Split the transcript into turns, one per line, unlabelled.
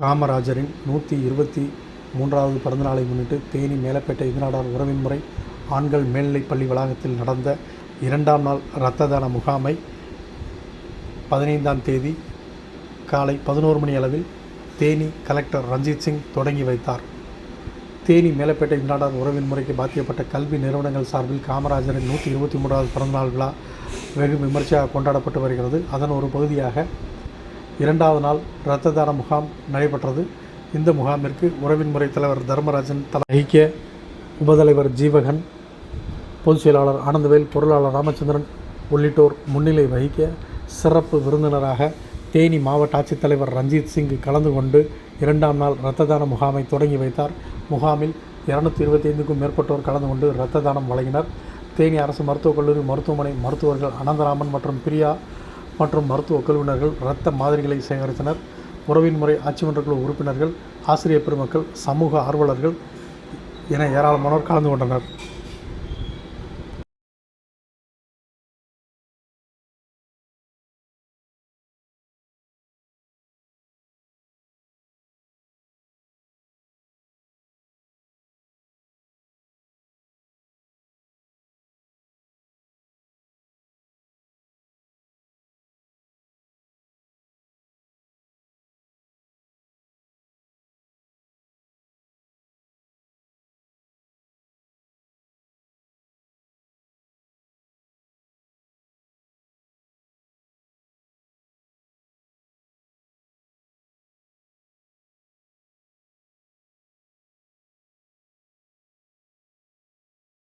காமராஜரின் நூற்றி இருபத்தி மூன்றாவது பிறந்தநாளை முன்னிட்டு தேனி மேலப்பேட்டை இதனாடார் உறவின் முறை ஆண்கள் மேல்நிலைப் பள்ளி வளாகத்தில் நடந்த இரண்டாம் நாள் இரத்த தான முகாமை பதினைந்தாம் தேதி காலை பதினோரு மணி அளவில் தேனி கலெக்டர் ரஞ்சித் சிங் தொடங்கி வைத்தார். தேனி மேலப்பேட்டை இந்நாடார் உறவின் முறைக்கு பாத்தியப்பட்ட கல்வி நிறுவனங்கள் சார்பில் காமராஜரின் நூற்றி இருபத்தி மூன்றாவது பிறந்தநாள் விழா வெகு விமர்சையாக கொண்டாடப்பட்டு வருகிறது. அதன் ஒரு பகுதியாக இரண்டாவது நாள் இரத்த தான முகாம் நடைபெற்றது. இந்த முகாமிற்கு உறவின் முறை தலைவர் தர்மராஜன் தலை ஐக்கிய உபதலைவர் ஜீவகன் பொதுச் செயலாளர் ஆனந்தவேல் பொருளாளர் ராமச்சந்திரன் உள்ளிட்டோர் முன்னிலை வகிக்க சிறப்பு விருந்தினராக தேனி மாவட்ட ஆட்சித்தலைவர் ரஞ்சித் சிங் கலந்து கொண்டு இரண்டாம் நாள் இரத்த தான முகாமை தொடங்கி வைத்தார். முகாமில் இருநூத்தி இருபத்தைந்துக்கும் மேற்பட்டோர் கலந்து கொண்டு இரத்த தானம் வழங்கினர். தேனி அரசு மருத்துவக் கல்லூரி மருத்துவமனை மருத்துவர்கள் அனந்தராமன் மற்றும் பிரியா மற்றும் மருத்துவ குழுவினர்கள் இரத்த மாதிரிகளை சேகரித்தனர். உறவின் முறை ஆட்சிமன்ற குழு உறுப்பினர்கள் ஆசிரியர் பெருமக்கள் சமூக ஆர்வலர்கள் என ஏராளமானோர் கலந்து கொண்டனர்.